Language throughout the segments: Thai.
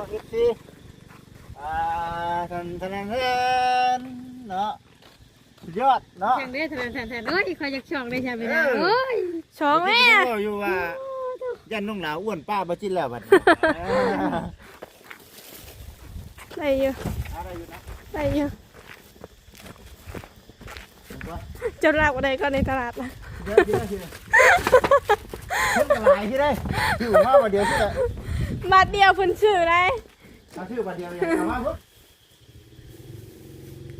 น้องเอฟซีอ่าทันทันทันเนาะสุดยอดเนาะแทนได้แทนแทนแทนเอ้ยคอยอยากช่องได้ใช่ไหมเอนะอเอ้ยช่องแม่เมื่อกี้ก็อยู่ว่ายันน้องหลาวอ้วนป้าบ่จินแล้วบัดนี้อ่าได้อยู่อะไรอยู่นะได้อยู่เห็นปะจะรับอะไรก็ในตลาดนะเดี๋ยวเดี๋ยวเดี๋ยวขึ้นกระไรที่ได้ถือมาวันเดียวที่ละ บาทเดียวเพิ่นชื่ออะไรเอาถือวันเดียวเลยเอามาปุ๊บ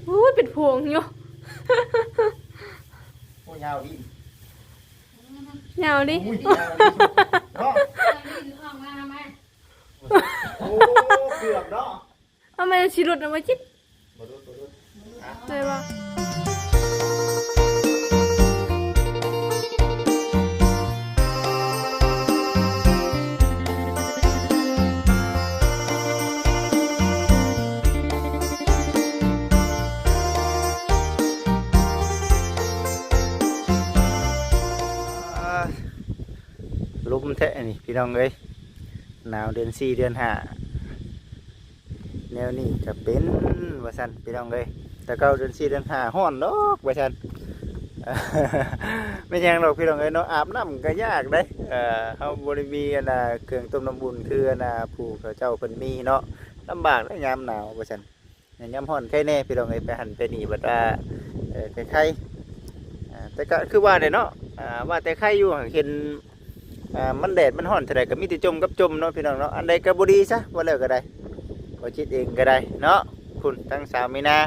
อู้ยเป็นพวงอยู่ โอ้ยาวดิยาวดิ อุ้ยยาวดิเนาะโอ้เกือบเนาะเอามาชิรุดเอามาจิต บ่รู้บ่รู้อะเล พี่น้องเอ้ยหนาวเดือนสี่เดือนห้าแนวนี้จะเป็นว่าซันพี่น้องเอ้ยแต่เก้าเดือนสี่เดือนห้าฮ้อนดอกว่าซันไม่ยังหรอกพี่น้องเอ้ยเนาะอาบน้ำก็ยากเด้เอ่อเฮาบ่ได้มีอันน่ะเครื่องต้มน้ำบุญคืออันน่ะผู้เขาเจ้าเพิ่นมีเนาะลำบากในยามหนาวว่าซันยามร้อนใครแน่พี่น้องเอ้ยไปหันไปหนีบัดว่าเอ่อใครๆอ่าแต่ก็คือว่าเนาะว่าแต่ใครอยู่เห็น อ่ามันแดดมันร้อนเท่าใดก็มีแต่จมกับจมเนาะพี่น้องเนาะอันใดก็บ่ดีซะบ่แล้วก็ได้บ่คิดเองก็ได้เนาะคุณทั้งสาวมีนา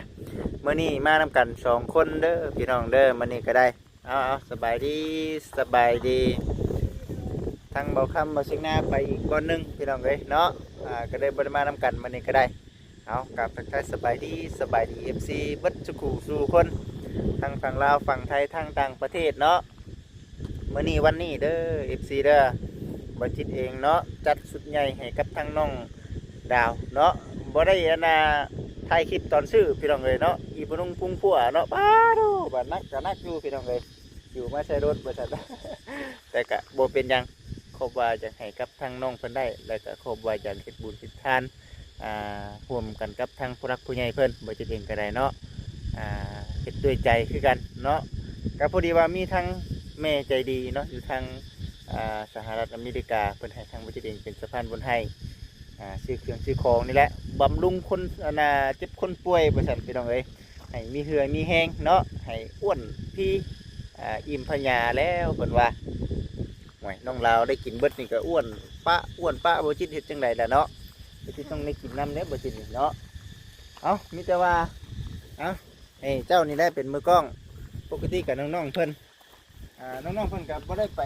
เมื่อนี้มานำกันสองคนเด้อพี่น้องเด้อมื่อนี้ก็ได้เอาเอาสบายดีสบายดีทั้งเบาคำเบาสิงหน้าไปอีกก้อนหนึงพี่น้องเอ้ยเนาะอ่าก็ได้บริมานำกันมื่อนี้ก็ได้เอากลับทักทายสบายดีสบายดีเอฟซีบัดสุขูสู่คนทั้งฝั่งลาวฝั่งไทยทั้งต่างประเทศเนาะ มื่อนี้วันนี้เด้อเอฟซีเด้อบจิตเองเนาะจัดสุดใหญ่ให้กับทั้งน้องดาวเนาะบ่ได้อนาถ่ายคลิปตอนซื้อพี่น้องเลยเนาะอีพนุ่งพุ่งพัวเนาะป้าดูบัดนักก็นักอยู่พี่น้องเลยอยู่มาใช้รถบริษัทแต่ก็โบเป็นยังครบว่าจะให้กับทางน้องเพิ่นได้ แล้วก็ครบว่าจะเฮ็ดบุญเฮ็ดทานอ่าร่วมกันกับทางผู้รักผู้ใหญ่เพิ่นบ่จะเองก็ได้เนาะอ่าเฮ็ดด้วยใจคือกันเนาะก็พอดีว่ามีทั้ง แม่ใจดีเนาะอยู่ทางสหรัฐอเมริกาเพิ่นให้ทางบ่จะเองเป็นสะพานบุญให้ซื้อเครื่องซื้อของนี่แหละบำรุงคนนน่ะเจ็บคนป่วยประสันพี่น้องเอ้ยให้มีเหือมีแห้งเนาะให้อ้วนพี่อิ่มพญาแล้วเพิ่นว่าห่วยน้องลาวได้กินเบิดนี่ก็อ้วนปะอ้วนปะบ่จิตเฮ็ดจังไดล่ะเนาะบ่จิตต้องได้กินน้ำเนี้ยบ่จิตเนาะเอามีแต่ว่าเอาเอ้เจ้านี่ได้เป็นมือกล้อง ปกติกับน้องๆเพิ่น อ่าน้องๆเพิ่นก็บ่ได้ไป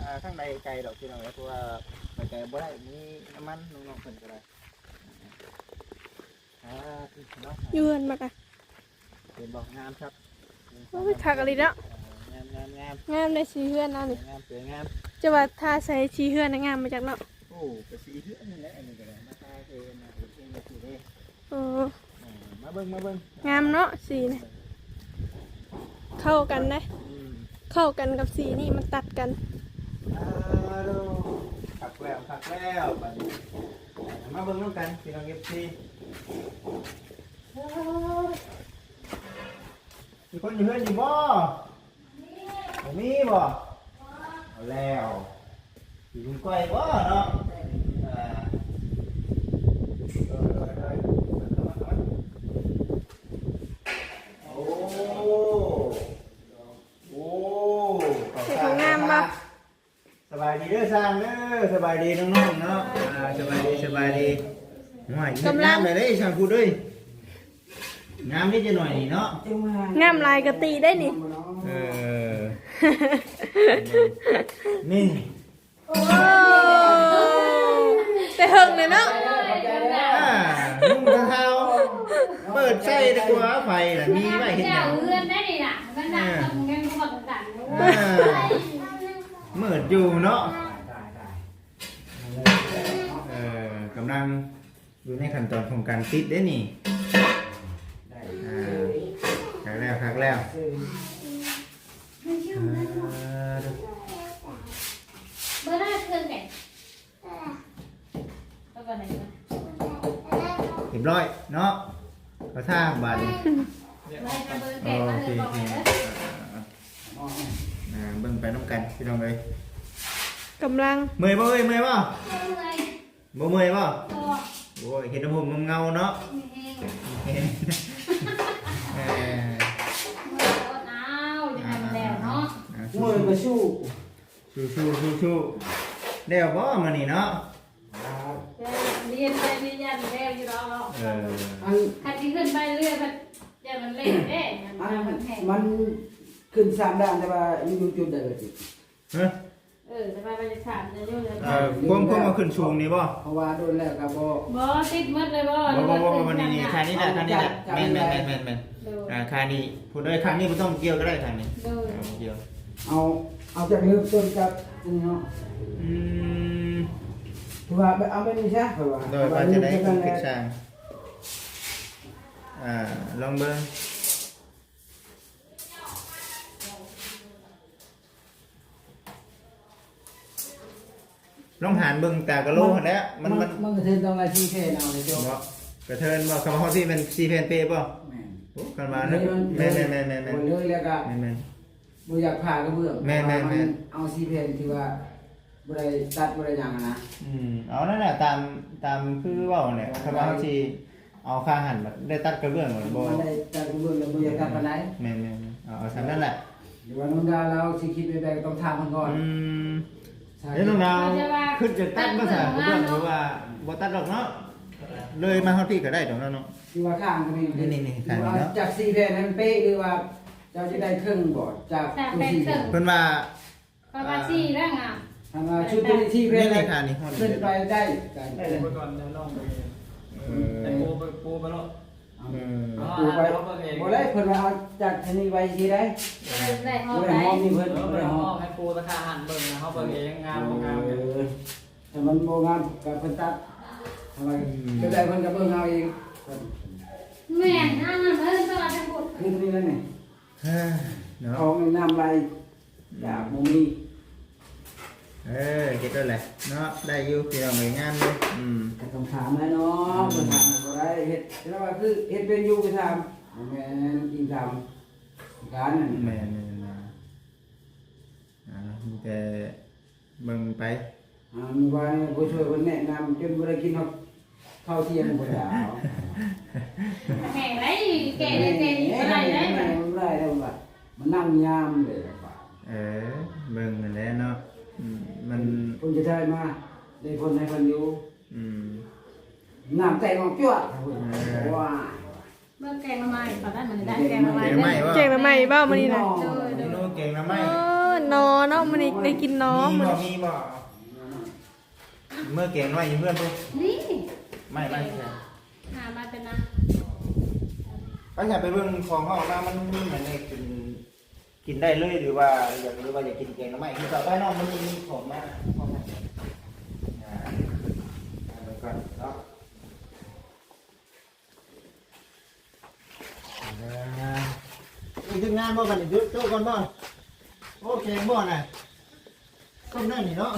อ่าทางใดไกลดอกพี่น้องเอ้ยเพราะว่าไปไกลบ่ได้มีน้ำมันน้องๆเพิ่นก็ได้อ่าเนาะยืนมากะเป็นบอกงามครับโอ้ยคักอะไรเนาะงามงามงามงามในสีเฮือนเอาสวนี่ยงามสวยงามจะว่าถ้าใส่สีเฮือนน่ะงามมาจากเนาะโอ้กระสีเหือนนี่แหละอันนี้ก็ได้มาตายเองนะเฮ็ดเองก็สิเด้โอ้อ่ามาเบิ่งมาเบิ่งงามเนาะสีนี่เข้ากันนะอืม เข้ากันกับสีนี่มันตัดกันขักแล้วขักแล้วบมาเบิ่งน้ำกันพี่น้องเอฟซีมีคนอยู่เพื่อนอยู่บ่บ่มีบ่แล้วอยู่ลุงก้อยบ่เนาะอ่าเออเออเออโอ้โอ้ขอบคุณ งามบ่ สบายดีเด้อ สร้างเด้อสบายดีน้องๆเนาะอ่าสบายดีสบายดีหน่อยกำลัง เลยเด้ช่างพูดด้วยงามนิดจะหน่อยนี่เนาะงามลายกะตีได้นี่ เออนี่โอ้แต่เฮิงเลยเนาะอ่านุ่งเท้าเปิดใส่ดีกว่าไฟน่ะมีไว้เห็นหเจ้ายัง เพื่อนได้ดิล่ะมันหนักต้องเงินคนกันอ่าเมิดอยู่เนาะเออกำลังอยู่ในขั้นตอนของการติดเด้นี่อ่าคักแล้วคักแล้วอ่าเบอร์หน้าเครื่องไหนก็ไปไหนเรียบร้อยเนาะเขาท่าบาดนี้ไม่จะเบอร์โอแก่มาเคเลยบอกโอเคเลยอ่าเบิ่งไปน้ำกันพี่น้องเอ้ยกำลัง เมื่อยบ่เอ้ยเมื่อยบ่เมื่อย บ่เมื่อยบ่ตัวโอ้ยเห็นน้ำผมเงาๆเนาะมีแห้งเออเมื่อยรถเอาจะทำแล้วเนาะอ่ามือมาสู้สู้สู้สู้สู้เดี๋ยวบ่มานี่เนาะเรียนไปเรียนยันแล้วอยู่รอเอออันคันที่ขึ้นไปเรื่อยมันจะมันเล่นเด้มันอันมันแห้งมันขึ้นสามด้านแต่ว่าอยู่จุดใดก็ติดเฮ้ย เออจะไปไปจะขาดจะยุ่งเลยเออพวกพวกมาขึ้นสูงนี่บ่เพราะว่าโดนแล้วก็บ่บ่ติดมดเลยบ่บ่บ่บ่บ่นี่นี่คานี้แหละคานี้แหละแม่นแม่นแม่นแม่นแม่นโดยอ่าคานี้พูดได้คานี้บ่ต้องเกี่ยวก็ได้คานี้โดยเอาเกี่ยวเอาเอาจากเริ่มต้นกับนี่เนาะอืมถือว่าเอาไปนี่ซะเพราะว่าโดยว่าจะได้คุณพิกช่างอ่าลองเบิ่ง ลองหารเบิ่งตากะโลหั่นแหละมันมันมันก็เทินต้องอาชีพแท้เอาเลยโจบ่กระเทินบ่คำว่าเฮาที่มันซีเพนเปบ่แม่นโอ้กันมาเนอะแม่นแม่นแม่นแม่นแม่นบ่เลยแล้วก็แม่นแม่น บ่อยากผ่ากระเบื้องแม่นแม่นแม่น เอาซีเพนที่ว่าบ่ได้ตัดบ่ได้หยังอะนะ อืมเอานั่นแหละตามตามคือเว่าเนี่ยคำว่าเฮาสิเอาค่าหันแบบได้ตัดกระเบื้องหรือบ่มันได้ตัดกระเบื้องแล้วบ่อยากตัดปานใดแม่นแม่นแม่นเอาเอาซั่นนั่นแหละหรือว่าน้องดาวเราสิคิดไปแบบต้องถามมันก่อน อืม เดี๋ยวน้องดาวขึ้นจะตัดบ่ซะกระเบื้องหรือว่าบ่ตัดดอกเนาะเลยมาเฮาที่ก็ได้ดอกเนาะเนาะที่ว่าข้างก็มีนี่ๆๆข้างนี้เนาะจากซีเพนให้มันเป๊ะหรือว่าเจ้าจะได้ครึ่งบ่จากจากตัวแปดซีครึ่ง เพิ่นว่า ประมาณสี่เรื่องอะทำมาชุดตัวซีเพนี่นนี่ค่ะนี่ฮอดขึ้นไปได้ได้ได้ไปก่อนเดี๋ยวน้องไปเองเอไอ้อปูไปปูไปแล้วเออปูไปบ่ได้เพิ่นว่าเอาจากที่นี่ไว้สิได้ได้ห้องบ่ไหนได้ห้องนี่เพิ่นเดี๋ยวบ่ไปได้ห้ห้อองงให้ปูราคาหันเบิ่งนะเขาเบิ่งเองงามบ่งามเอเนี่ยอถ้ามันบ่งามกับเพิ่นตัดทำไมก็ได้เพิ่นก็เบิ่งเอาเองแม่นนั่นมันเพิ่นตลอดทั้งหมดคือตรงนี้แล้วนี่เฮ้ยเนาะ ของน้ำลายอยากบ่มี เออเก็บได้แหละเนาะได้อยู่พี่น้องเอ้ยงามเลยอืมก็ต้องถามแม่เนาะเพิ่นถามบ่ได้เฮ็ดแต่ว่าคือเฮ็ดเป็นอยู่ไปถามบ่แม่นจริงถามการนั่นแม่นๆนะอ่ามีแต่เบิ่งไปอ่ามีว่านี่ผู้ช่วยเพิ่นแนะนำจนบ่ได้กินข้าวข้าวเที่ยงบ่ได้เอาแม่ไรแก่ได้แก่นี่บ่ได้ได้บ่บ่ได้แล้วว่ามันนั่งยามเลยว่าเออเบิ่งนั่นแหละเนาะอื มมันเพิ่นจะได้มาได้คนให้เพิ่นอยู่อืมน้ำแตกออกจั่วเพิ่นว่าเมื่อแกงมาใหม่ตอนนั้นมันได้แกงมาใหม่เก่งไหมวะเก่งมาใหม่บ้ามื้อนี้น่ะนี่โนเก่งนะไหมเออนอเนาะมื้อนี้ได้กินน้อมีมื้อบ่นี้มีบ่เมื่อเก่งน้อยอยู่เพื่อนปุ๊นี่ไม่ไม่ใช่หามาเป็นนะไปอยากไปเบิ่งของเขาออกมามันมีเหมือนในกิน กินได้เลยหรือว่าอยากหรือว่าอยากกินเก่งนะไหมคือต่อไปนอกมันมีของมาของมาอ่าเอาไปก่อนเนาะนี่คืองานบ่กันนี่ยุดโจ้ก่อนบ่โอเคบ่น่ะต้มนั่นนี่เนาะ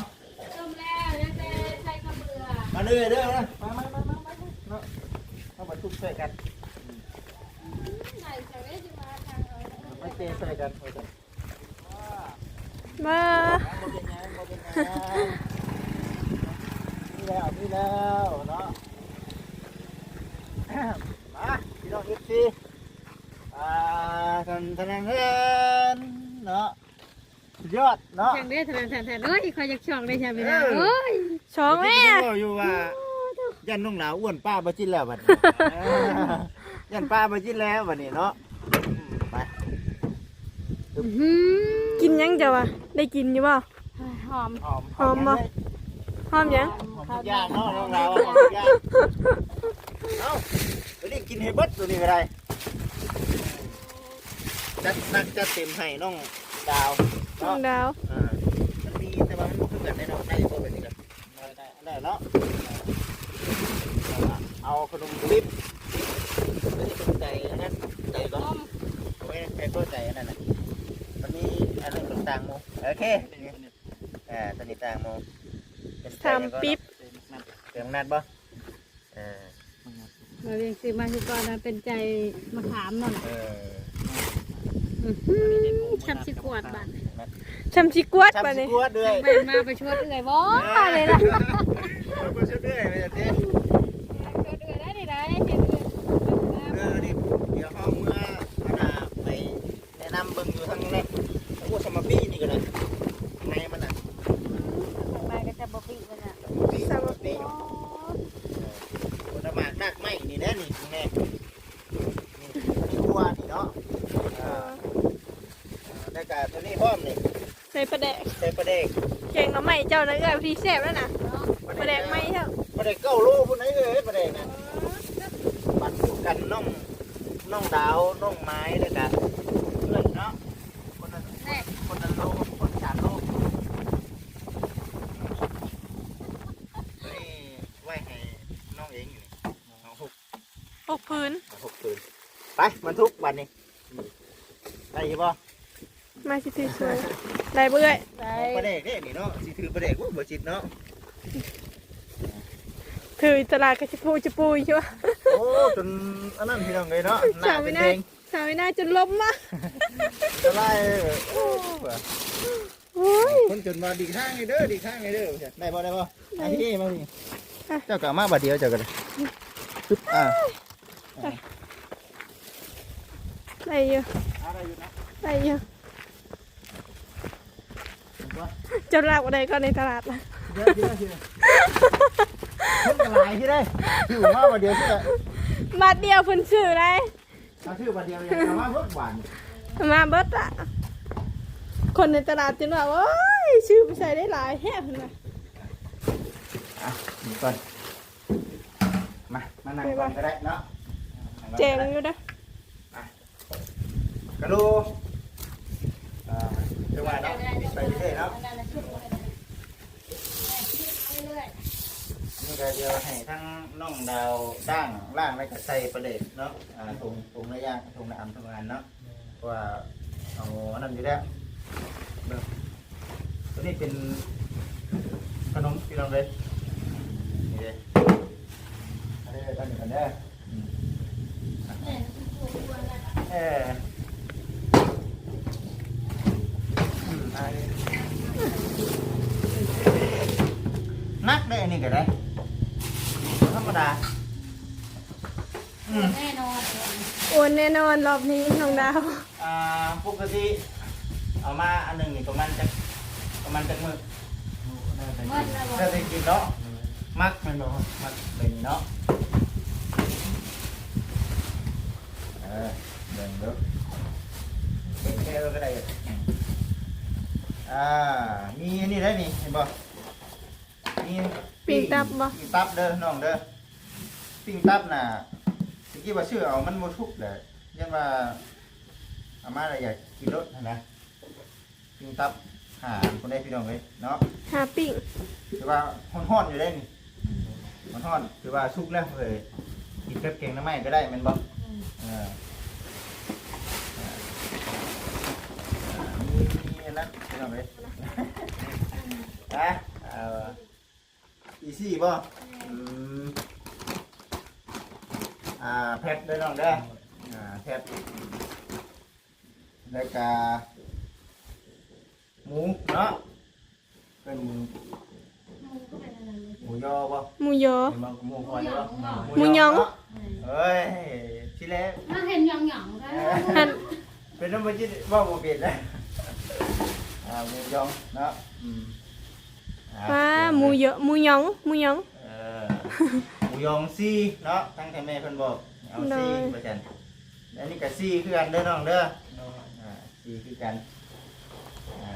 ต้มแล้วยังแต่ใส่ข้าวเบื่อมาเด้อเด้อนะมามามามามาเนาะเอามาทุบใส่กัน ใส่ใส่ไว้จะมาทางเออ มาเทใส่กันเอากันมาบ่เป็นหยังบ่เป็นหยังนี่แล้วนี่แล้วเนาะมาพี่น้อง FC อ่าทันทันเงินเนาะสุดยอดเนาะแทงได้แทงแทงแทงเอ้ยใครอยากช่องได้ใช่ไหมนะเอ้ยช้องแม่เมื่อกี้ก็อยู่ว่ายันน้องหลาวอ้วนป้าบ่จินแล้วบัดนี้เออยันป้าบ่จินแล้วบัดนี้เนาะอืมไปอื้อหือ กินยังจ้ะวะได้กินอยู่บ่หอมหอมหอมบ่หอมยังหอมทุกอย่างเนาะน้องหลาวหอมทุกอย่างเอ้าไปรีบกินให้เบิดตัวนี้ก็ได้จัดหนักจัดเต็มให้น้องดาวน้องเนาะดาวอ่ามันมีแต่ว่ามันบ่คือกันได้เนาะได้บ่แบบนี้กันได้ได้ได้เนาะเอาขนมลิบไม่ได้สนใจอันนั้นใจก็ไม่ได้เข้าใจอันนั้นน่ะ มันมีอันนั้นเป็นต่างโมโอเคอ่าตอนนี้ต่างโมเป็นใจทำปิ๊บเสียงนัดบ่อ่าเราเรียกซื้อมาคือก่อนนะเป็นใจมะขามนั่นแหละเอออื้อหือช้ำสิกวดบัดช้ำสิกวดชับบัดสินี่กวดด้วยแม่นมาไปชวดเอื่อยบ่เลยนะ เราก็ช่วยด้วยไปเด้ ชวดเอื่อยได้ได้ได้เห็นเอื่อย เออนี่เดี๋ยวห้องเมื่ออาณาไปแนะนำเบิ่งอยู่ทางนั้นโอ้สมาปี้นี่ก็ได้ไงมันอะ มาก็จะบ่ปีมันอะ ปี้ ส ส ม มาปี้ อ๋อ คนละหมากนักไม้นี่แน่นี่แม่นี่นี่ตัวนี่เนาะอ่าได้การตัวนี้พร้อมนี่ ใส่ประ แดกใส่ประเด็กเก่งเอาใหม่เจ้านะเอ้อยพี่แซ่บแล้วนะประแดกไหมเจ้าประเด็กเก้าลูกพุ่นไหนเอ้ยประเด็กนะปัดพูดกันน้องน้องดาวน้องไม้แล้วกันเพื่อนเนาะคนละคนละโลคนสามโลนี่ไว้ให้น้องเองอยู่นี่น้องหกหกพื้นหกคืนไปมันทุกวันนี้ได้ยี่ป่ะ มาสิถือสวยได้เบื่อยได้ประเด็กเนี่ยนี่เนาะสิถือประเด็กว่าบ่จิตเนาะถือตลาดกระชิปูจะปูใช่ปะโอ้จนอันนั้นพี่น้องเลยเนาะหน้าสาวเป็ไม่นน่าแดงสาวไม่น่าจนล้มมาจะไล่โอ้โอ้ยคนจนมาดีข้างไงเด้อดีข้างไงเด้อได้บ่ได้บ่อันนี้มาพี่เจ้ากะมาบาดเดียวเจ้ากันปึ๊บอ่าได้เยอะอะไรอยู่นะได้เยอะ จะลากอะไรก็ในตลาดละเยอะเยอะเยอะคนกระไรที่ได้ชื่มาบาดเดียวที่ละบาทเดียวเพิ่นชื่ออะไรเอาชื่อบาดเดียวยังเอามาเพิ่มหวานมาเบิดอะคนในตลาดจนว่าโอ้ยชื่อไปใส่ได้หลายแฮะเพิ่นว่าอะนี่ก่อนมามานั่งก่อนก็ได้เนาะเจ๋งอยู่นะกระดูอ่าจังหวะเนาะ เรื่อยๆเนาะนี่ก็เดียวให้ทั้งน้องดาวด่างล่างแล้วก็ใส่ประเด็กเนาะอ่าถุงถุงระยางถุงน้ำทำงานเนาะเพราะว่าเอาอันนั้นอยู่แล้วเบิ่งตัวนี้เป็นขนมพี่น้องเลยนี่เลยอันนี้ตั้งอยู่กันเด้ออืมเอออืมอั นนี้นักได้อันนี้ก็ได้ธรรมดาอืมแน่นอนโอนแน่นอนรอบนี้น้องดาวอ่าปกติเอามาอันหนึ่งนี่ประมาณจะประมาณจะมือเมื่อเราบอกถ้าได้กินเนาะมักแมันบอกมักเป็นเนาะเออเดินเด้อเป็นแค่ก็ได้ อ่ามีอันนี้ได้นี่เห็นบ่มีปีกตับบ่ ปิ้งตับเด้อน้องเด้อปิ้งตับน่ะเมื่อกี้ว่าชื่อเอามันบ่ทุกเลยยันว่าอาม่าอะไรอยากกินรสนะปิ้งตับหาคนได้พี่น้องเลยเนาะ หาปิ้งคือว่าฮ้อนๆอยู่ได้นี่ฮ้อนๆคือว่าสุกแล้วเลยกินกับแกงน้ำไม้ก็ได้แม่นบ่เอออ่ามี มีอันนั้นพี่น้องเลยนะเอาอีซี่บ่อืมอ่าแพทด้วยน้องเด้ออ่าแพทแล้วก็หมูเนาะเป็นหมูยอบ่หมูยอเป็นบ่หมูคอยบ่หมูหยองเนาะเอ้ยที่แรกมาเห็นหย่องหย่องได้หันเป็นน้ำมันจิว่าบ่เปลี่ยนเลย อ่าหมูยองเนาะอืมอ่ว้าหมูเยอะหมูหยองหมูหยอง เออหมูยองซี่เนาะตั้งแต่แม่เพิ่นบอกเอาซี่ได้ว่าซั่นอันนี้ก็ซี่คือกันเด้อน้องเด้ออ่าซี่คือกันอ่า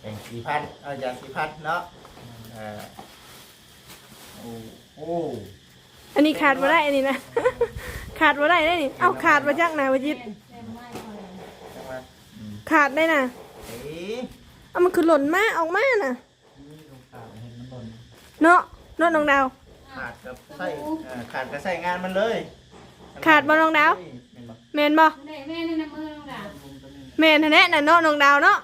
เป็นสี่พันเอาจากสี่พันเนาะเออโอ้โอ้อันนี้ขาดมาได้อันนี้นะ ขาดมาได้ได้นี่ เอาขาดมาจากไหนวะจิตเต็มไม่พอเลยจังหวะอืมขาดได้น่ะ เอ้ยเอามันคือหล่นมาออกมาน่ะ นี่ตรงกลางเห็นมันบนเนาะเนาะน้องดาว ขาดกับใส่เอ่อขาดกับใส่งานมันเลยขาดบ่น้องดาว เห็นบ่แมนบ่แม่แม่ในน้ำมือน้องดาวแมนแน่น่ะเนาะน้องดาวเนาะ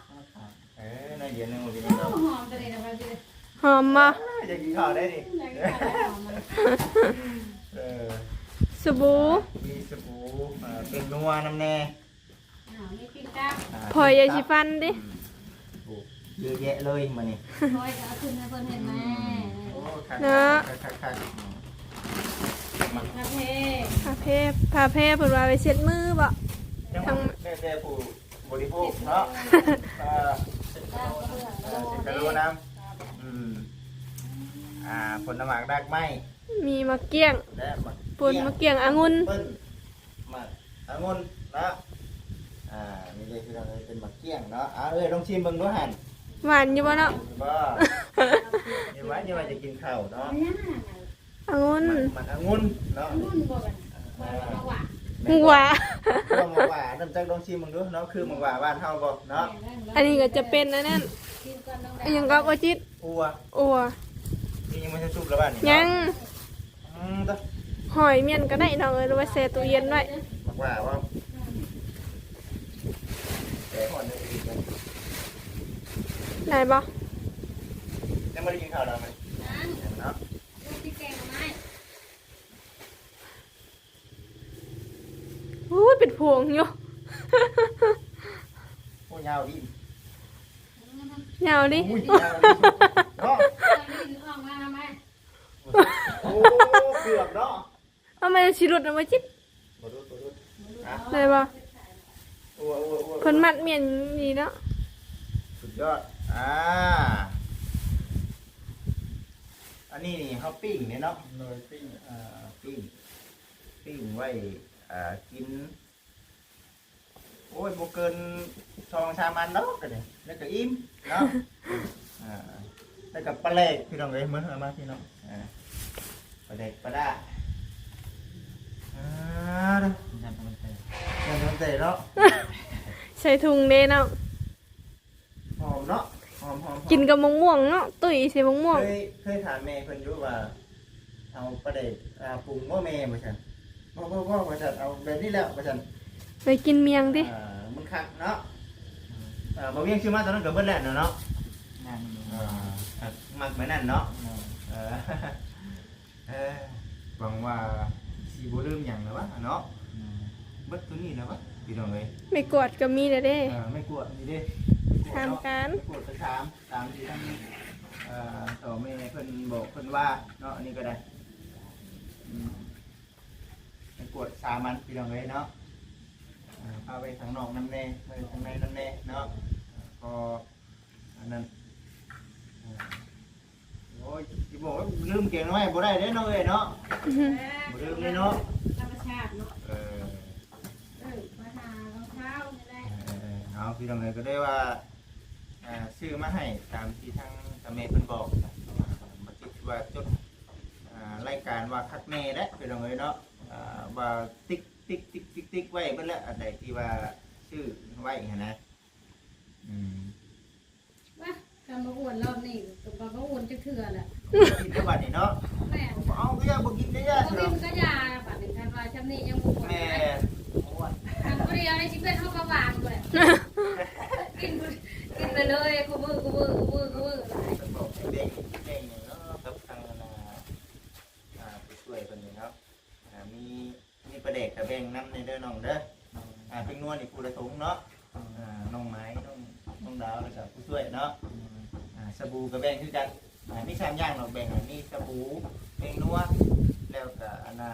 เออในเย็นนึงมันเป็นหยังไงอมตัวนี้นะเราจะหอมมาจะกินข้าวได้ดิไหนก็ได้หอมมัน เออบู่มีสบู่อ่าเป็นนัวน้ำแน่อ้าว นี่กินกับาพอยยาสีฟันดิโอ้เยอะแยะเลยมานี่คอยจะเอาขึ้นให้เพิ่นเห็นไหมโอ้คักเนาะคักคักคักคาเฟ่พาเพพาเพเพิ่นว่าไปเช็ดมือบ่ยังทั้งแม่แต่ผู้บริโภคเนาะอ่าได้ก็เบื่อเอโลอสิเด้กระโดน้ำอืมอ่าผลหมากรากไม้มีมะเกี้ยงและมะปนมะเกี้ยงองุ่นเปิ้ลหมากองุ่นเนาะอ่า นี่เลยคือเราเป็นหมากเกี้ยงเนาะอ่าเอ้ยลองชิมเบิ่งดูหั่นหวานอยู่บ่เนาะบ่ยังว่ายังว่าจะกินข้าวเนาะองุ่นหมากองุ่นเนาะนุ่นบ่กันบ่มาหวานมึงว่าลองมาว่าน้ำจักลองชิมเบิ่งดูเนาะคือหมากว่าบ้านเฮาบ่เนาะอันนี้ก็จะเป็นอันนั้นกินก่อนน้องอันยังก็บ่จิตอัวอัวนี่ยังไม่ทันสุกแล้วบ้านนี่ยังอืมเด้อหอยเมียนก็ได้น้องเอ้ยหรือว่าแช่ตู้เย็นไว้หมากว่าว่า แต่ก่อนเลยอีกเลยได้บ่ยังไม่ได้กินข้าวแล้วมั้ยนั่งเนาะดูที่แกงไม้โอ้ยเป็นพวงอยู่ โอ้ยาวดิยาวดิอุ้ยยาวดิเนาะนี่ออกมาทำไมโอ้เกือบเนาะเอามาสิรุดเอามาจิตบ่รู้บ่รู้อ่ะได้บ่อ้วอ้วอ้วเพิ่นมัดเมียนนี่เนาะสุดยอด อ่า อันนี้นี่เขาปิ้งเนี่ยเนาะเลยปิ้งอ่าปิ้ง ปิ้งไว้ อ่า กิน โอ้ยบ่เกินสองสามอันเนาะกันเนี่ยแล้วก็อิ่มเนาะ อ่า แล้วก็ปลาแหลกพี่น้องเอ้ยเหมือนเอามาพี่น้อง อ่า ปลาแหลกปลาด้า อ่าเด้อยันมันเตะยังทำใจเนาะใส่ถุงเด้เนาะหอมเนาะหอมหอมหอมกินกับมะม่วงเนาะตุ้ยใส่มะม่วงเคยเคยถามแม่เพิ่นอยู่ว่า เอาประเด็กอ่าปรุงว่าแม่มาฉันพ่อพ่อพ่อมาฉันเอาแบบนี้แล้วมาฉันไปกินเมียงดิอ่ามันคักเนาะอ่าบ่เวียงชื่อมาตอนนั้นก็เบิดแล้วเนาะงานอยู่อ่าอะมักเหมือนนั่นเนาะเออเออหวังว่าสิ บ่ลืมหยังแล้ววะเนาะเบิดตัวนี้แล้ววะพี่น้องเอ้ยไม่กวดก็มีแล้วเด้ เออไม่กลัวนี่เด้ถามกัน ไม่กลัวไปถามตามที่ท่านเอ่อต่อแม่เพิ่นบอกเพิ่นว่าเนาะอันนี้ก็ได้อืมไปกวดสามันพี่น้องเลยเนาะอ่าพาไปทางนอกน้ำแน่ไปทางในน้ำแน่เนาะอ่าพออันนั้นอ่าโอ้ ยจะบอกว่าลืมเก่งน้อยบ่ได้เด้เนาะเอ้ยเนาะบ่ลืมเลยเนาะธรรมชาติเนาะเออเออมาหารองเท้านี่แหละเออเอาพี่น้องเลยก็ได้ว่าอ่าซื้อมาให้ตามที่ทางทางแม่เพิ่นบอกมาคิดว่าจดอ่ารายการว่าคัดแม่ได้พี่น้องเลยเนาะอ่าว่าติ๊กติ๊กติ๊กติ๊กติ๊กไว้เบิ่แล้วอันใดที่ว่าชื่อไว้หั่นนะอืม ว่าคำมาอ้วนรอบนี้ตัวปลาก็อ้วน จะเถื่อแหละกินได้บัดนี้เนาะแม่เอาก็ยังบ่กินได้ยะบางทีเนาะมันก็ยาป่ะหนึ่งคันว่าจำนี่ยังบุกแม่ทางบริยาในชีวิตเขาก็หวานเลยกินกินไปเลยกูมือกูมือกูมือกูมือบอกให้เด้งเด้งเนาะกับทางอ่าอ่าผู้ช่วยเพิ่นนี่เนาะอ่ามีมีประเด็กกับแบ่งน้ำในเด้อน้องเด้ออ่าเป็นนวลอีกผู้ละถุงเนาะอ่าน้องไม้น้องน้องดาวแล้วก็ผู้ช่วยเนาะอ่าสบู่กับแบ่งคือกัน อ่ามีสามอย่างเราแบ่งอะมีสบู่แบ่งนัวแล้วก็อันน่ะ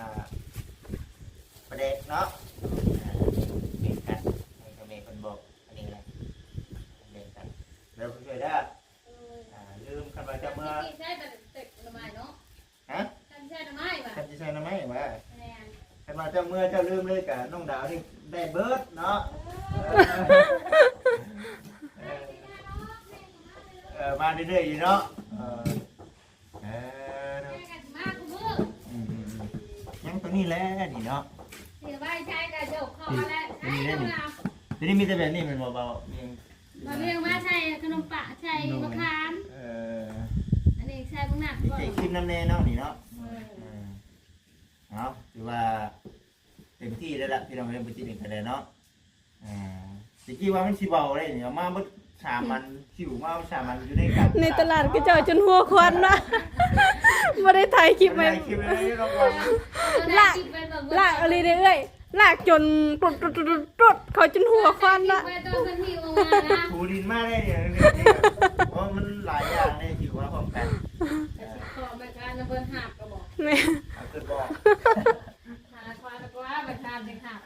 ประเด็กเนาะอ่าแบ่งกันให้กับแม่คนบอกอันนี้แหละแบ่งกันแล้วผู้ช่วยได้ออ่าลืมคันว่าจะเมื่อใช่แต่เด็กทำไมเนาะฮะท่านใช่ทำไมวะคันจะใส่น้ำไหมวะแม่คันว่าเจ้าเมื่อเจ้าลืมเลยกับน้องดาวที่ได้เบิร์ดเนาะเออมาเรื่อยๆอยู่เนาะ เออเออเนาะมากกูมืออืมๆยังตัวนี้แหละนี่เนาะเสียใบใช้กระจกคอแล้วใช้แล้วนะทีนี้มีแต่แบบนี้มันเบาๆมีมาเรียกว่าใช่ขนมปะใช่มะขามเอออันนี้ใช่บุ้งหนักมีก่อนใจคลิปน้ำแน่เนาะนี่เนาะ เออเอาถือว่าเต็มที่แล้วล่ะที่เราเรียนปฏิบัติกันเลยเนาะอ่าตะกี้ว่ามันสิเบาเลยเนี่ยเอามาเบิด สามันหิวมาเอาสามันอยู่ในกันในตลาดก็เจอจนหัวควันนะบ่ได้ถ่ายคลิปไม่ไว้คลิปเลยรางวัลลากลากอะไรเรื่อยๆลากจนตุดตุดตุดตุดตุดเขาจนหัวควันละไปตอนมันหิวออกมานะถูดินมากได้เนี่ยเพราะมันหลายอย่างเนี่ยหิวมาพร้อมกันแต่สิขอมาทานน้ำเบิ่นหักก็บอกแม่เอาขึ้นบอก หาควาตะกว่ามาทานจังหัก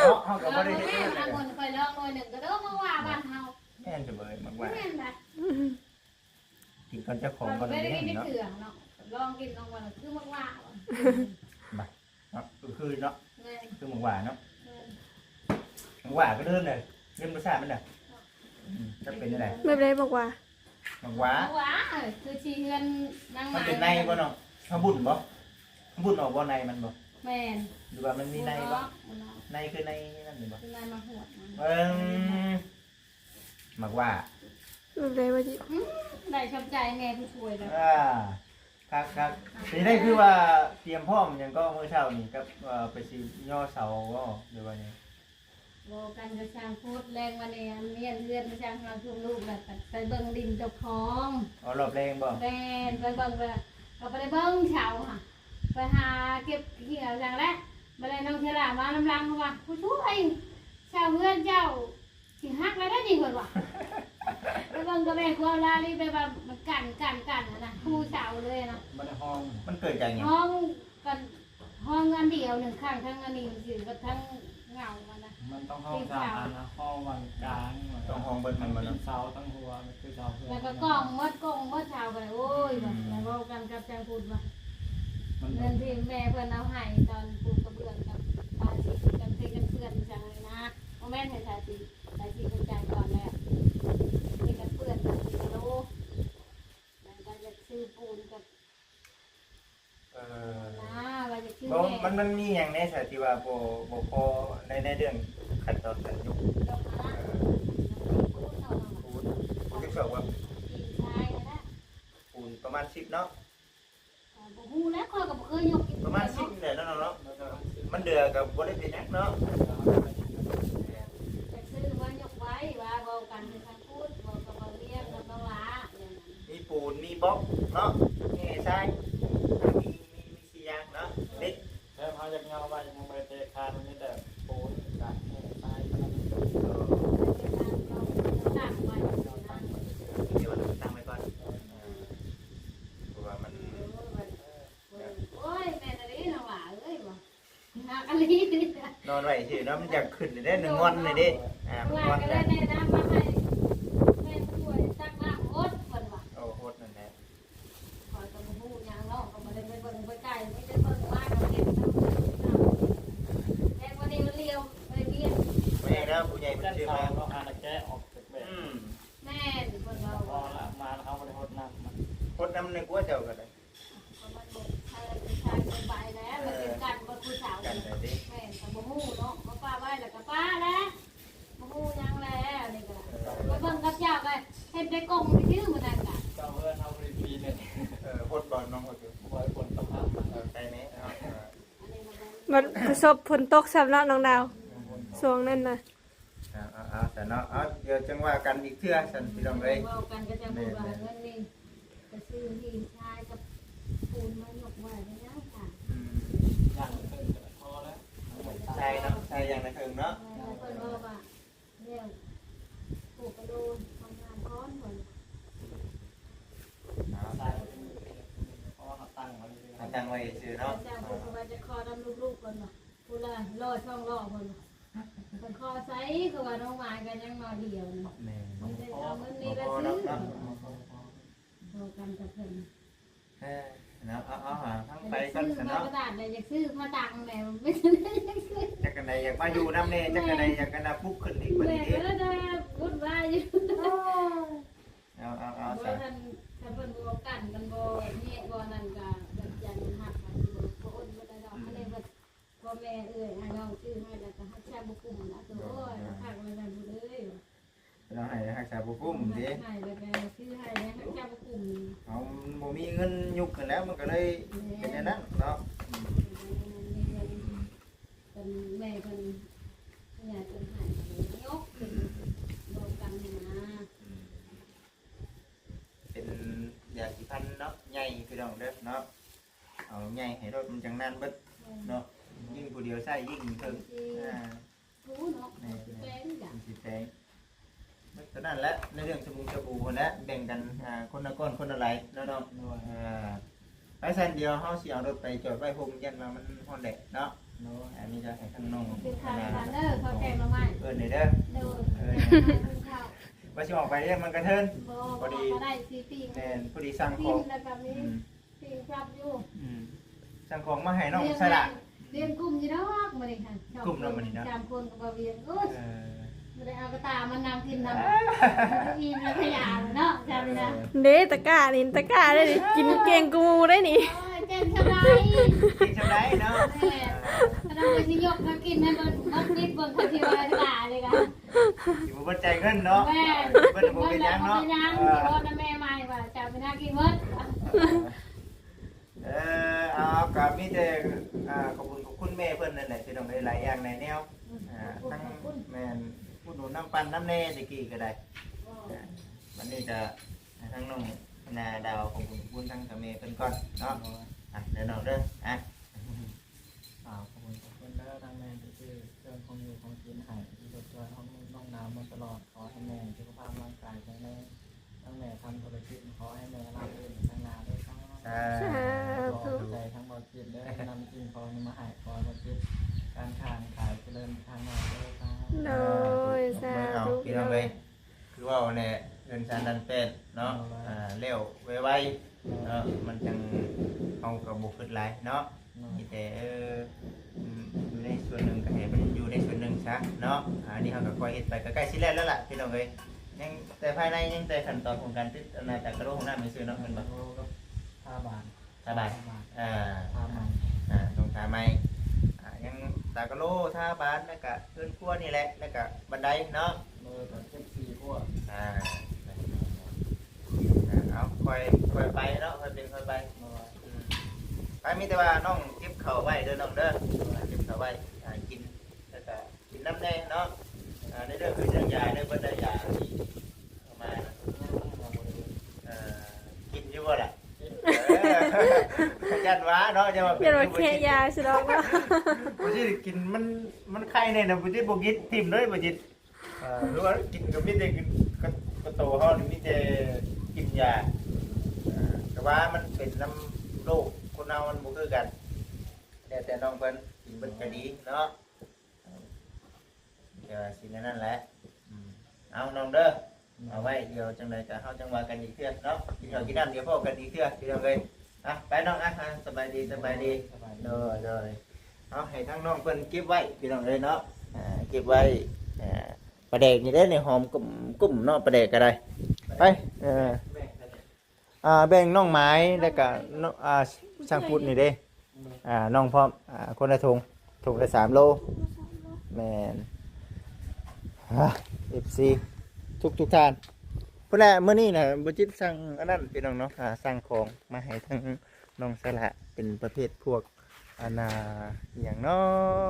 เนาะเขาก็ เรา ไม่ได้ แม่ เห็น ทางคนคอยลองหน่อยหนึ่งก็เด้อมาว่าบ้านเฮา แม่นจะเบิดมากว่า แม่นได้ กินก่อนเจ้าของ เรา ก่อน ไม่ได้ นี่ กินใน เนาะ เถื่องเนาะลองกินลองวันคือมาว่า เนาะคือเนาะ แม่ คือหมกหวานเนาะหมกหวานก็เดินเลยเรื่องรสชาติมันน่ะจะเป็นยังไง ไม่ได้บอกว่า หมกหวาน ว่าคือชีเงินนางห มัน มา เป็นในบ่เนาะข้าบุญบ่ข้าบุญออกบ่ในมันบ่ แม่น หรือว่ามันมีในบ่ เนาะ ในคือในนั่นนี่บ่ คือนายมาหวด เอิ่มหมกหว่า ไม่ได้ว่าจิ ได้ชอบใจแม่ผู้ช่วยแล้ว อ่าครับครับนี่ได้คือว่าเตรียมพร้อมหยังก็มื้อเช้านี่กับเอ่อไปสิย่อเสาบ่หรือว่าไง โบกันกระช่างพูดแรง มาเนี่ยเมียนเลือนกระช่างเราทุกลูกแบบไปเบิ่งดินเจ้าของอ๋อรอบแรงบ่แฟนไปเบิ่งไปเราไปได้เบิ่งเฉาค่ะไปหาเก็บเกี่ยวอย่างแรกมาเลยน้องเทล่ามาน้ำรังเขาว่าผู้ช่วยชาวเพื่อนเจ้าสิหักแล้วได้ดีกว่าไปเบิ่งก็แม่ความลาลีไปแบบมันกันกันกันนะคู่เฉาเลยนะมันห้องมันเกิดจากหยังห้องกันห้องอันเดียวหนึ่งข้างทั้งอันนี้สิกับทั้งเงา มันนะมันต้องห้องสามอันนะห้องวันกลางต้องห้องเบิ่นมันบ่มันเนาะเสาตั้งหัวมันคือเสาเพื่อนแล้วก็กล้องมดกล้องมดเชาวไปโอ้ยแบบแล้วก็กันกับแจงพูดว่ามันเงินที่แม่เพื่อนเอาให้ตอนปลูกกระเบื้องกับตาสีกันเพื่อนเพื่อนจังเลยนะโมแม่นเห็นตาสีตาสีเป็นใจก่อนแล้วมีกันเพื่อนกันสีโลแล้วก็จะซื้อปูนกับเออน้า ว่าจะซื้อบ่แม่มันมันมีหยังในสถที่ว่าบ่บ่พอในในเรื่องขั้นตอนการยุกดอกไม้ปูนเอามาปูนปูนที่บอกว่าปีนชายนะปูนประมาณ10เนาะบ่ฮู้แล้วข้อยก็บ่เคยยกกินประมาณ10เนี่ยเนาะเนาะมันเดือกับบ่ได้เป็นหยังเนาะจะซื้อว่ายกไว้ว่าเว้ากันเป็นทางพูดเว้ากับเว้าเรียกกับเว้าหลาอย่างนั้น มีปูนมีบล็อกเนาะนี่ใช่มีมีมีสี่อย่างเนาะเด็ก แล้วเขาจะเงาไปยังไปเตะคานมันนี่แต่ปูนกับตาย ต่างไว้นะ เดี๋ยวเราตั้งไว้ก่อนเพราะว่ามัน โอ้ยแม่ตะลีน้องหลาเอ้ยบ่ หากะลีนี่นอนไว้สิเนาะมันอยากขึ้นเลยเด้หนึ่งงอนเลยเด้อ่ามันว่างอนก็ได้ได้แนะนำมาให้ มันประสบฝนตกสำหรับน้องดาวช่วงนั้นน่ะเอาเอาเอาแต่เนาะเอาเดี๋ยวจังว่ากันอีกเทื่อสันพี่น้องเอ้ย เว้ากันก็จะพูดว่าเงินนี่จะซื้อที่ชายกับปูนมายกไว้ได้ยังค่ะอืมอย่างขึ้นพอแล้วใช่เนาะใช่อย่างในถึงเนาะเพิ่นว่าว่าเดี๋ยวปลูกกระโดนทำงานก้อนเพิ่นเอาใส่เพราะว่าเขาตั้งมันเอาตั้งไว้ซื้อเนาะเจ้าเพิ่นว่าจะคอดำลูกๆเพิ่นว่า ผู้ละรอช่องรอเพิ่นเพิ่นคอไซคือว่าน้องหมากันยังมาเดียวนี่แม่มันจะเอาเงินนี่ละซื้อโทรกันกับเพิ่นเออเนาะเอาเอาหาทั้งไปไปกันซื้อสันมาเนาะกระดาษเลยอยากซื้อผ้าตังแหม่ไม่ได้อยากซื้อจักกันใดอยากมาอยู่น้ำเน่จักกันใดอยากกันนะปุ๊บขึ้นอีกวันแม่นี้ก็ได้วุ่นวายอยู่เอาเอาเอาเพใส่ราะท่านท่านเพิ่นบ่กันมันบ่แย่บ่นั่นก็แบบยันหักมันบ่บ่อดบ่ได้ดอกอันนี้ว่า พ่อแม่เอ้ยให้น้องซื้อให้แล้วก็ฮักชาบ่กุ้มนะตัวโอ้ยฮักมันนั่นบ่เลยเราให้รักษาบุกุ้มดิให้แล้วก็ซื้อให้แล้วฮักชาบ่กุ้มเอาบ่มีเงินยุกกันแล้วมันก็เลยเป็นอย่างนั้นเนาะ เป็นแม่เพิ่นอยากเป็นให้ยกขึ้นบ่กันนี่นะ อืม มันจังนั้นเบิดเนาะยิ่งผู้เดียวใช้ยิ่ง ถึงอ่ารู้เนาะเป็นอย่างมันสิแพงเบิดเท่านั้นแหละในเรื่องสบู่สบู่นั่นแหละแบ่งกันอ่าคนละก้อนคนละไหลเนาะเนาะด้วยอ่าไปสันเดียวเฮาสิเอารถไปจอดไว้โฮมยันว่ามันฮอนแดดเนาะด้วยอันนี้จะให้ข้างนอกเป็นทางทางเด้อเขาแกงมาใหม่เอิ้นนี่เด้อเด้อข้าวว่าสิออกไปเรียกมันกระเทินบ่บ่ได้สีปีกแม่นพอดีสั่งขปีองแล้วก็มีอืมปีกครับอยู่อืมสั่งของมาให้น้องสละ เรียนกลุ่มอยู่ดอกมื้อนี้ค่ะจำคนก็บ่เวียนโอ้ยเออบ่ได้เอากระตามันนำกินนำอิ่มแล้วขยะเนาะจำเลยนะเด้ตะกร้านี่ตะกร้าได้นี่กินเก่งกูมูได้นี่ โอ้ยเต้นสบาย กินชำไดเนาะแม่ถ้าเราไปสิยกมากินให้มันมันนิดเบิ่งเขาสิว่าตาเลยกันอยู่บ่ใจเงินเนาะแม่เพิ่นบ่เป็นหยังเนาะบ่ยังเอสิอบ่นะแม่ใหม่ว่าจะไปน่ากินหมด เออเอาก็มีแต่อ่าขอบคุณขอบคุณแม่เพิ่นนั่นแหละที่ต้องได้หลายอย่างในแนวอ่าทั้งแม่นผู้ดูน้ำปั่นน้ำแน่ตะกี้ก็ได้อ่าวันนี้จะให้ทั้งน้องนาดาวขอบคุณขอบคุณทั้งกับแม่เพิ่นก่อนเนาะอะเดี๋ยวน้องเด้ออะฝากขอบคุณขอบคุณเด้อทางแม่ที่ซื้อเครื่องของอยู่ของกินให้ที่รถช่วยห้องน้องน้ำมาตลอดขอให้แม่สุขภาพร่างกายแข็งแรงทั้งแม่ทำธุรกิจขอให้แม่รับเงินทั้งนาด้วยครับ อ่าขอ ใจทั้งบอจิตได้นำกินของมาให้ขอบอจิตการทานขายเจริญทางหน่อยด้วยครับโดยสาเอาธุ พี่น้องเลยคือว่าเนี่ยเงินชานดันเป็นเนาะอ่าเร็วไวๆเนาะมันจังเอากระบุกขึ้นหลายเนาะมีแต่เอออืมอยู่ในส่วนหนึ่งก็ให้มันอยู่ในส่วนหนึ่งซะเนาะอ่าอันนี้เราก็คอยเฮ็ดไปก็ใกล้สิแล้วแล้วล่ะพี่น้องเลยยังแต่ภายในยังแต่ขั้นตอนของการติดอนาจากกระโหลกของน้ำมีซื้อเนาะเงินบ่ห้าบาท สบายห้าบาทอ่าห้าบาทอ่าตรงทาไม้อ่ายังตากระโหลกท่าบ้านแล้วก็เพื่อนครัวนี่แหละแล้วก็บันไดเนาะเลยต่อเจ็ดสี่พวกอ่าอ่าเอาค่อยค่อยไปเนาะค่อยเป็นค่อยไปอืมไปมีแต่ว่าน้องเก็บเข่าวไว้เด้อน้องเด้ออ่าเก็บเข่าวไว้อ่ากินแล้วก็กินน้ำแน่เนาะอ่าในเรื่องคือเรื่องยาเรื่องเบิ่ได้ยาที่เอามานะเอ่อกินอยู่บ่ล่ะเออ ยันว้าเนาะจะมาเป็อย่ามาแค่ยาสิดอกว่าบ่สิกินมันมันไข่ในน่ะบ่สิบ่กินทิ่มเลยบ่สิอ่าหรือว่ากินก็มีแต่กินก็ก็โตเฮานี่มีแต่กินยาอ่าแต่ว่ามันเป็นน้ำโรคคนเรามันบ่คือกันแต่แต่น้องเพิ่นกินเบิ่นก็ดีเนาะเดี๋ยวสิแนวนั่นแหละอืมเอาน้องเด้อ เอาไว้เดี๋ยวจังไดก็เฮาจังว่ากันอีกเทื่อเนาะกินข้าวกินน้ำเดี๋ยวพอกันอีกเทื่อพี่น้องเอ้ยอะไปน้องอะอะสบายดีสบายดีสบายดีเด้อเด้อเอาให้ทั้งน้องเพิ่นเก็บไว้พี่น้องเลยเนาะอ่าเก็บไว้อ่าปลาแดกนี่ได้ในหอมกุ้มกุ้มเนาะปลาแดกก็ได้ไปเอออ่าแบ่งน้องไม้แล้วก็น้องอ่าช่างพุทธนี่เด้อ่าน้องพร้อมอ่าคนละถุงถุงละสามโลแมนเอฟซี ทุกทุกท่านพุ่นแหละเมื่อนี้นะบุจิตสั่งอันนั้นพี่น้องเนาะอ่าสั่งของมาให้ทั้งน้องสละเป็นประเภทพวกอันน่ะอหย่างเนาะ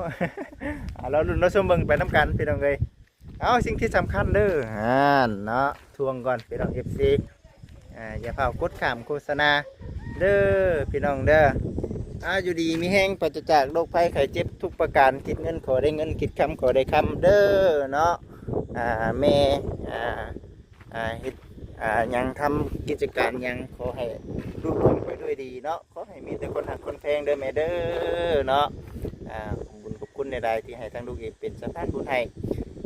อ่าเราลุ้นเราชมเบิ่งไปน้ำกันพี่น้องเลยเอาสิ่งที่สำคัญเด้ออ่าเนาะทวงก่อนพี่น้อง FC อ่าอย่าเผากดขามโฆษณาเด้อพี่น้องเด้ออ่าอยู่ดีมีแห้งปราศจากโรคภัยไข้เจ็บทุกประการคิดเงินขอได้เงินคิดคำขอได้คำเด้อเนาะ แม่เฮ็ดยังทำกิจการยังขอให้ลูกคนไปด้วยดีเนาะขอให้มีแต่คนหักคนแพงเด้อแม่เด้อเนาะขอบคุญขอบคุณในใดที่ให้ทั้งลูกเองเป็นสะพานบุญให้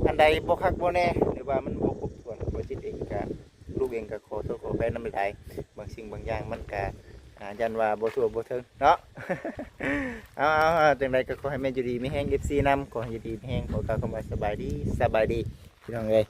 อันใดบ่คักบ่แน่หรือว่ามันบ่ครบถ้วนบ่จิตเองก็ลูกเองก็ขอโทษขอแพ้น้ำใดบางสิ่งบางอย่างมันก็อายันว่าบ่ทั่วบ่ถึงเนาะเอาเอาเอาจังใดก็ขอให้แม่อยู่ดีมีแฮง FC นำขอให้อยู่ดีมีแฮงขอกล่าวคำว่าสบายดีสบายดี พี่น้องเอ้ย